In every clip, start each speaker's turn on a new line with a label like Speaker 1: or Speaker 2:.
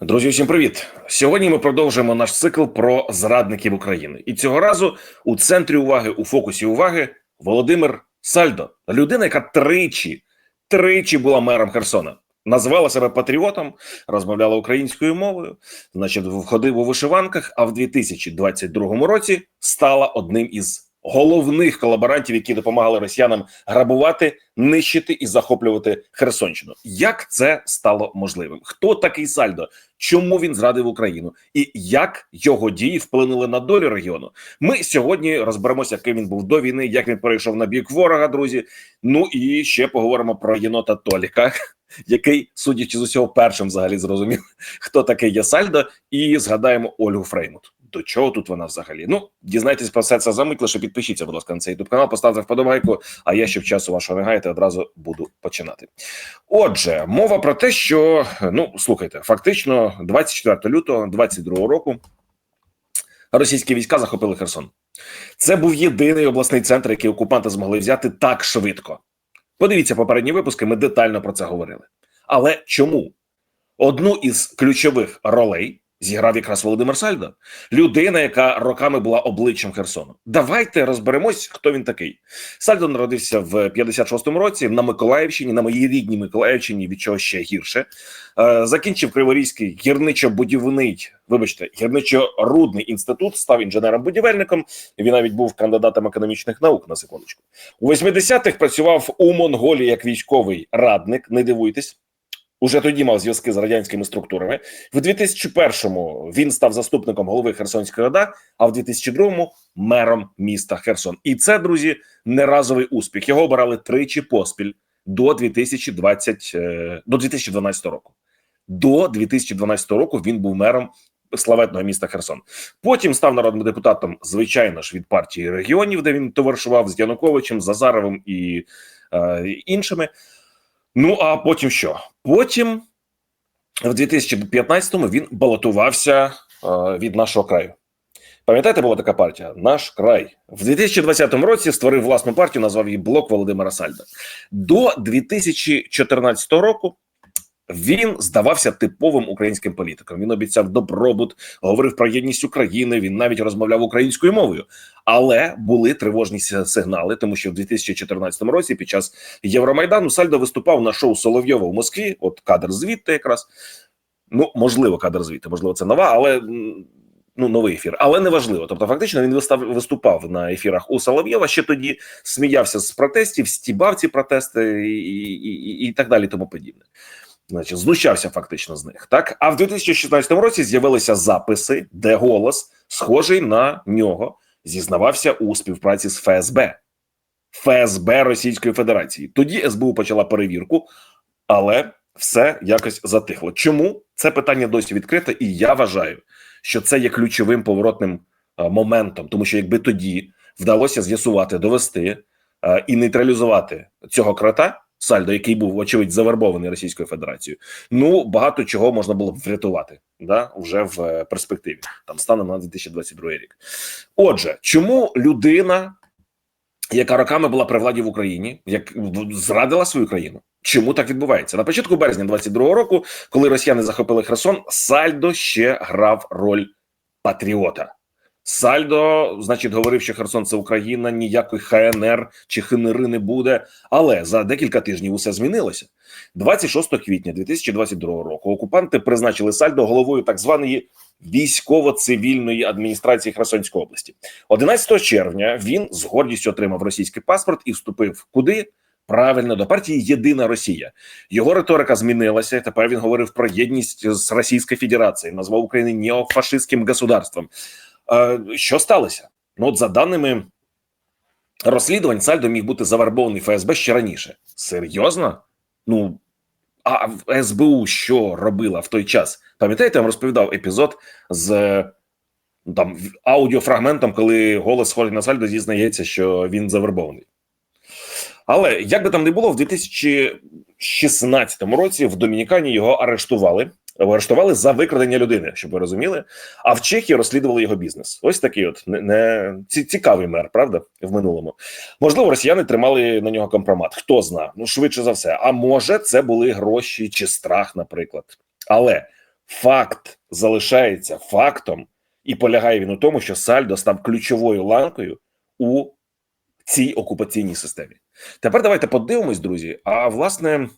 Speaker 1: Друзі, всім привіт! Сьогодні ми продовжуємо наш цикл про зрадників України. І цього разу у центрі уваги, у фокусі уваги Володимир Сальдо, людина, яка тричі, тричі була мером Херсона. Називала себе патріотом, розмовляла українською мовою, значить, входив у вишиванках. А в 2022 році стала одним із головних колаборантів, які допомагали росіянам грабувати, нищити і захоплювати Херсонщину. Як це стало можливим? Хто такий Сальдо? Чому він зрадив Україну, і як його дії вплинули на долю регіону? Ми сьогодні розберемося, яким він був до війни, як він перейшов на бік ворога, друзі. Ну і ще поговоримо про єнота Толіка, який, судячи з усього, першим взагалі зрозумів, хто такий є Сальдо, і згадаємо Ольгу Фреймут. До чого тут вона взагалі? Ну дізнайтесь про все це за мить, лише підпишіться, будь ласка, на цей youtube канал, поставте вподобайку. А я щоб часу вашого не одразу буду починати. Отже, мова про те, що ну слухайте, фактично, 24 лютого 22 року російські війська захопили Херсон. Це був єдиний обласний центр, який окупанти змогли взяти так швидко. Подивіться попередні випуски, ми детально про це говорили. Але чому одну із ключових ролей зіграв якраз Володимир Сальдо, людина, яка роками була обличчям Херсону. Давайте розберемось, хто він такий. Сальдо народився в 56-му році на Миколаївщині, на моїй рідній Миколаївщині, від чого ще гірше. Е, закінчив Криворізький гірничо-будівний, вибачте, гірничо-рудний інститут, став інженером-будівельником. Він навіть був кандидатом економічних наук на секундочку. У 80-х працював у Монголії як військовий радник. Не дивуйтесь. Уже тоді мав зв'язки з радянськими структурами. В 2001-му він став заступником голови Херсонської ОДА, а в 2002-му мером міста Херсон. І це, друзі, не разовий успіх. Його обирали тричі поспіль до 2020, е, до 2012 року. До 2012 року він був мером славетного міста Херсон. Потім став народним депутатом, звичайно ж, від партії регіонів, де він товаришував з Януковичем, Зазаровим і е, іншими. Ну а потім що? Потім в 2015-му він балотувався е, від нашого краю. Пам'ятаєте, була така партія Наш край в 2020 році створив власну партію, назвав її Блок Володимира Сальда. До 2014 року він здавався типовим українським політиком. Він обіцяв добробут, говорив про єдність України. Він навіть розмовляв українською мовою, але були тривожні сигнали, тому що в 2014 році, під час Євромайдану, Сальдо виступав на шоу Соловйова в Москві. От кадр звідти, якраз ну можливо, кадр звідти, можливо, це нова, але. Ну, новий ефір, але не важливо. Тобто, фактично, він вистав виступав на ефірах у Солов'єва. Ще тоді сміявся з протестів, стібав ці протести і, і, і, і так далі. Тому подібне значить, знущався фактично з них. Так, а в 2016 році з'явилися записи, де голос, схожий на нього, зізнавався у співпраці з ФСБ, ФСБ Російської Федерації. Тоді СБУ почала перевірку, але все якось затихло. Чому це питання досі відкрите? І я вважаю, що це є ключовим поворотним моментом, тому що якби тоді вдалося з'ясувати, довести і нейтралізувати цього крота. Сальдо, який був очевидь завербований Російською Федерацією. Ну багато чого можна було б врятувати да вже в е, перспективі, там станом на 2022 рік. Отже, чому людина, яка роками була при владі в Україні, як зрадила свою країну? Чому так відбувається на початку березня 22-го року, коли росіяни захопили Херсон, Сальдо ще грав роль патріота. Сальдо, значить, говорив, що Херсон це Україна, ніякої ХНР чи ХНР не буде. Але за декілька тижнів усе змінилося. 26 квітня 2022 року. Окупанти призначили Сальдо головою так званої військово-цивільної адміністрації Херсонської області. 11 червня він з гордістю отримав російський паспорт і вступив куди. Правильно до партії Єдина Росія його риторика змінилася. Тепер він говорив про єдність з Російською Федерацією, назвав Україну неофашистським государством. Що сталося? Ну, от за даними розслідувань, Сальдо міг бути завербований ФСБ ще раніше. Серйозно? Ну а в СБУ що робила в той час? Пам'ятаєте, я вам розповідав епізод з ну, там аудіофрагментом, коли голос схожий на Сальдо зізнається, що він завербований. Але як би там не було, в 2016 році в Домінікані його арештували арештували за викрадення людини, щоб ви розуміли. А в Чехії розслідували його бізнес. Ось такий, от не, не цікавий мер, правда, в минулому. Можливо, росіяни тримали на нього компромат. Хто зна? Ну швидше за все. А може, це були гроші чи страх, наприклад. Але факт залишається фактом, і полягає він у тому, що Сальдо став ключовою ланкою у цій окупаційній системі. Тепер давайте подивимось, друзі. А власне,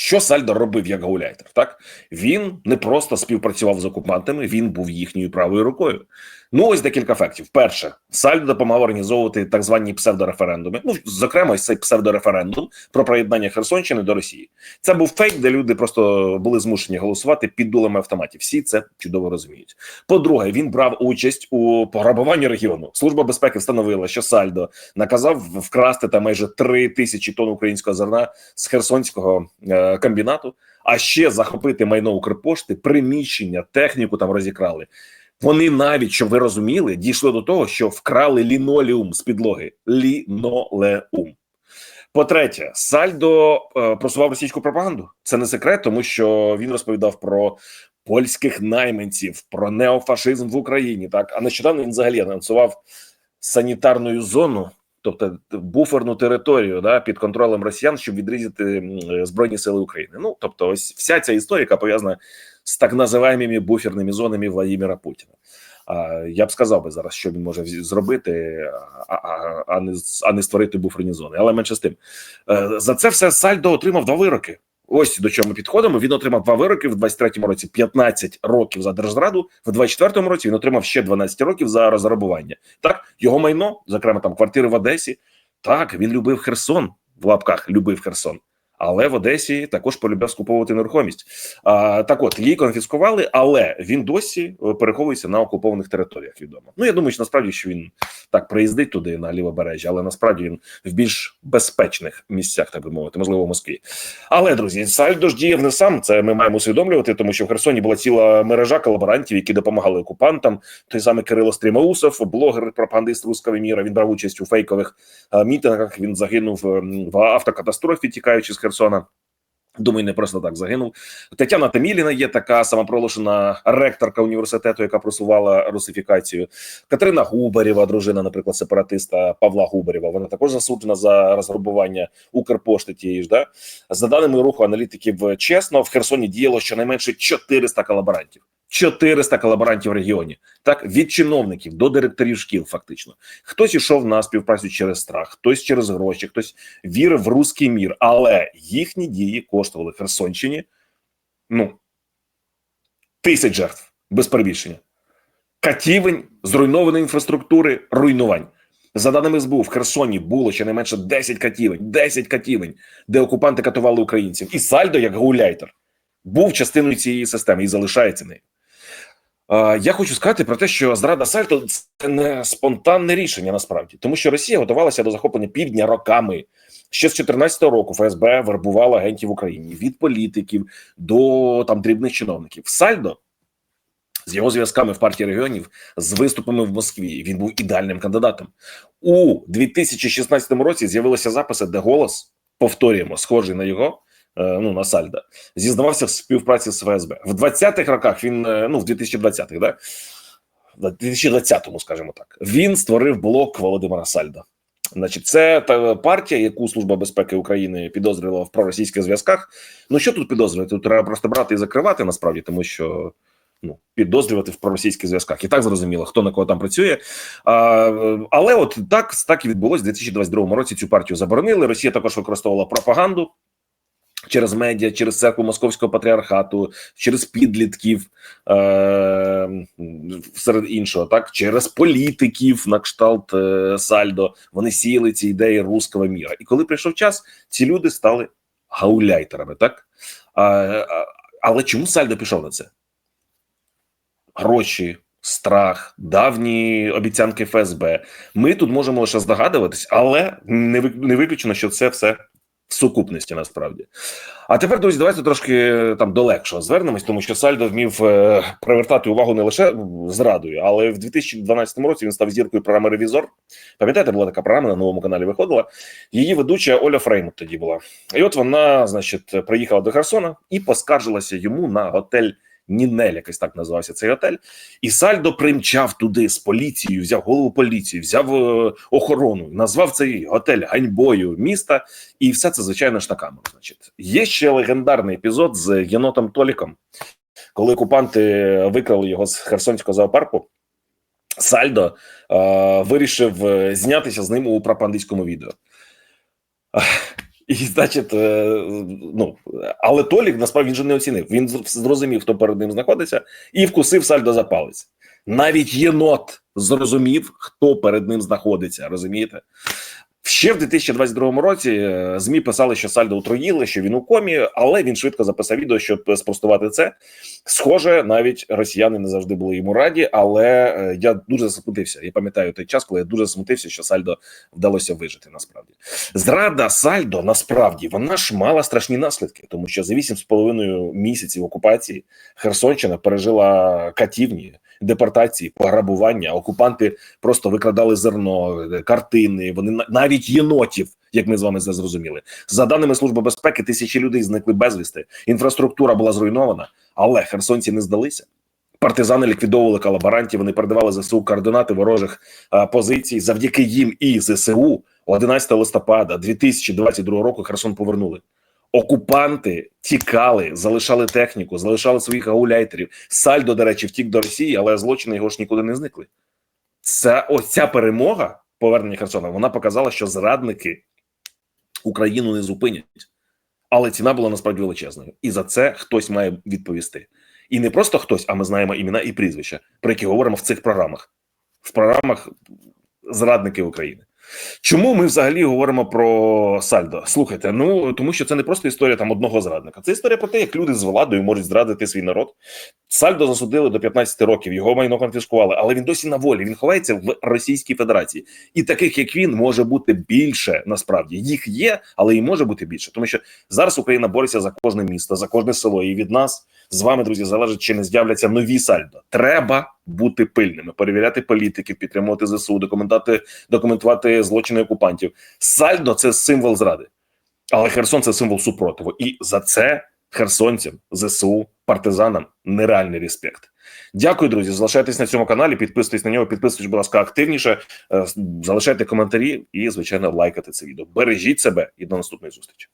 Speaker 1: що Сальдо робив як гауляйтер? Так він не просто співпрацював з окупантами, він був їхньою правою рукою. Ну, ось декілька фактів. Перше, Сальдо допомагав організовувати так звані псевдореферендуми. Ну, зокрема, ось цей псевдореферендум про приєднання Херсонщини до Росії. Це був фейк, де люди просто були змушені голосувати під дулами автоматів. Всі це чудово розуміють. По-друге, він брав участь у пограбуванні регіону. Служба безпеки встановила, що Сальдо наказав вкрасти там майже три тисячі тонн українського зерна з херсонського е, комбінату, а ще захопити майно Укрпошти, приміщення, техніку там розікрали. Вони навіть, щоб ви розуміли, дійшли до того, що вкрали лінолеум з підлоги. Лінолеум. По-третє, Сальдо е, просував російську пропаганду. Це не секрет, тому що він розповідав про польських найманців, про неофашизм в Україні. Так, а нещодавно він взагалі анонсував санітарну зону, тобто буферну територію да, під контролем росіян, щоб відрізати Збройні Сили України. Ну тобто, ось вся ця історія, пов'язана з так називаємо буферними зонами Владимира Путіна. А, Я б сказав би зараз, що він може зробити, а, а, а, не, а не створити буферні зони. Але менше з тим. Е, За це все Сальдо отримав два вироки. Ось до чого ми підходимо. Він отримав два вироки в 23-му році 15 років за держзраду. В 24-му році він отримав ще 12 років за розграбування. Так, його майно, зокрема там квартири в Одесі. Так, він любив Херсон в лапках, любив Херсон. Але в Одесі також полюбив скуповувати нерухомість. А, так от її конфіскували, але він досі е, переховується на окупованих територіях. Відомо. Ну я думаю, що насправді що він так приїздить туди на лівобережжя, але насправді він в більш безпечних місцях, так би мовити, можливо, в Москві. Але друзі, Сальдо ж діяв не сам. Це ми маємо усвідомлювати, тому що в Херсоні була ціла мережа колаборантів, які допомагали окупантам. Той самий Кирило Стрімаусов, блогер, пропагандист руского міра. Він брав участь у фейкових е, мітингах. Він загинув в автокатастрофі, тікаючи з Херсона. Думаю, не просто так загинув. Тетяна Таміліна є така самопроголошена ректорка університету, яка просувала русифікацію. Катерина Губарєва, дружина, наприклад, сепаратиста Павла Губарєва. Вона також засуджена за розграбування Укрпошти тієї ж. Да? За даними руху аналітиків, чесно, в Херсоні діяло щонайменше 400 колаборантів. 400 колаборантів в регіоні, так від чиновників до директорів шкіл. Фактично, хтось ішов на співпрацю через страх, хтось через гроші, хтось вірив в руський мір, але їхні дії коштували Херсонщині ну тисяч жертв без перебільшення, катівень, зруйнованої інфраструктури, руйнувань. За даними СБУ, в Херсоні було щонайменше 10 катівень, 10 катівень, де окупанти катували українців, і Сальдо, як гауляйтер, був частиною цієї системи і залишається нею. Е, Я хочу сказати про те, що зрада Сальто це не спонтанне рішення насправді, тому що Росія готувалася до захоплення півдня роками. Ще з 14 року ФСБ вербувала агентів в Україні від політиків до там дрібних чиновників. Сальдо з його зв'язками в партії регіонів з виступами в Москві. Він був ідеальним кандидатом у 2016 році. З'явилися записи, де голос повторюємо, схожий на його. Е, Ну, на Сальда зізнавався в співпраці з ФСБ в 20-х роках. Він е, ну в 2020-х, да в 2020-му, скажімо так, він створив блок Володимира Сальда. Значить, це та партія, яку Служба безпеки України підозрювала в проросійських зв'язках. Ну що тут підозрювати? Тут треба просто брати і закривати насправді, тому що ну підозрювати в проросійських зв'язках. І так зрозуміло, хто на кого там працює. А, але от так так і відбулось у 2022 році. Цю партію заборонили. Росія також використовувала пропаганду. Через медіа, через церкву московського патріархату, через підлітків е- серед іншого, так через політиків на кшталт е- Сальдо. Вони сіяли ці ідеї руського міра. І коли прийшов час, ці люди стали гауляйтерами, так але чому Сальдо пішов на це? Гроші, страх, давні обіцянки ФСБ. Ми тут можемо лише здогадуватись, але не виключено, що це все в сукупності насправді. А тепер, друзі, давайте трошки е, там до легшого звернемось, тому що Сальдо вмів е, привертати увагу не лише зрадою, але в 2012 році він став зіркою програми Ревізор. Пам'ятаєте, була така програма на новому каналі виходила. Її ведуча Оля Фреймут тоді була. І от вона, значить, приїхала до Херсона і поскаржилася йому на готель Нінель, якось так називався цей готель. І Сальдо примчав туди з поліцією, взяв голову поліції, взяв е, охорону, назвав цей готель ганьбою міста, і все це звичайно ж на камеру. Значить, є ще легендарний епізод з єнотом Толіком, коли окупанти викрали його з Херсонського зоопарку. Сальдо е, вирішив е, знятися з ним у пропагандистському відео. І, значить, е, ну але Толік насправді він же не оцінив. Він зрозумів, хто перед ним знаходиться, і вкусив сальдо за палець. Навіть єнот зрозумів, хто перед ним знаходиться. Розумієте? Ще в 2022 році е, змі писали, що Сальдо утроїли, що він у комі, але він швидко записав відео, щоб спростувати це. Схоже, навіть росіяни не завжди були йому раді, але е, я дуже засмутився. Я пам'ятаю той час, коли я дуже засмутився, що Сальдо вдалося вижити. Насправді зрада Сальдо насправді вона ж мала страшні наслідки, тому що за 8,5 місяців окупації Херсонщина пережила катівні депортації, пограбування. Окупанти просто викрадали зерно, картини. Вони навіть єнотів, як ми з вами зрозуміли. За даними служби безпеки, тисячі людей зникли безвісти. Інфраструктура була зруйнована, але херсонці не здалися. Партизани ліквідовували колаборантів. Вони передавали ЗСУ координати ворожих а, позицій. Завдяки їм і ЗСУ 11 листопада 2022 року Херсон повернули. Окупанти тікали, залишали техніку, залишали своїх гауляйтерів. Сальдо, до речі, втік до Росії, але злочини його ж нікуди не зникли. Це ось ця перемога повернення Херсона. Вона показала, що зрадники Україну не зупинять, але ціна була насправді величезною, і за це хтось має відповісти. І не просто хтось, а ми знаємо імена і прізвища, про які говоримо в цих програмах, в програмах зрадники України. Чому ми взагалі говоримо про сальдо? Слухайте, ну тому що це не просто історія там одного зрадника. Це історія про те, як люди з владою можуть зрадити свій народ. Сальдо засудили до 15 років, його майно конфіскували, але він досі на волі. Він ховається в Російській Федерації, і таких як він може бути більше. Насправді їх є, але і може бути більше, тому що зараз Україна бореться за кожне місто, за кожне село. І від нас з вами, друзі, залежить, чи не з'являться нові сальдо. Треба бути пильними, перевіряти політиків, підтримувати ЗСУ, документувати, документувати злочини окупантів. Сальдо це символ зради, але Херсон це символ супротиву. І за це херсонцям, ЗСУ, партизанам нереальний респект. Дякую, друзі. Залишайтесь на цьому каналі, підписуйтесь на нього, підписуйтесь, будь ласка, активніше. Е, залишайте коментарі і, звичайно, лайкати це відео. Бережіть себе і до наступної зустрічі.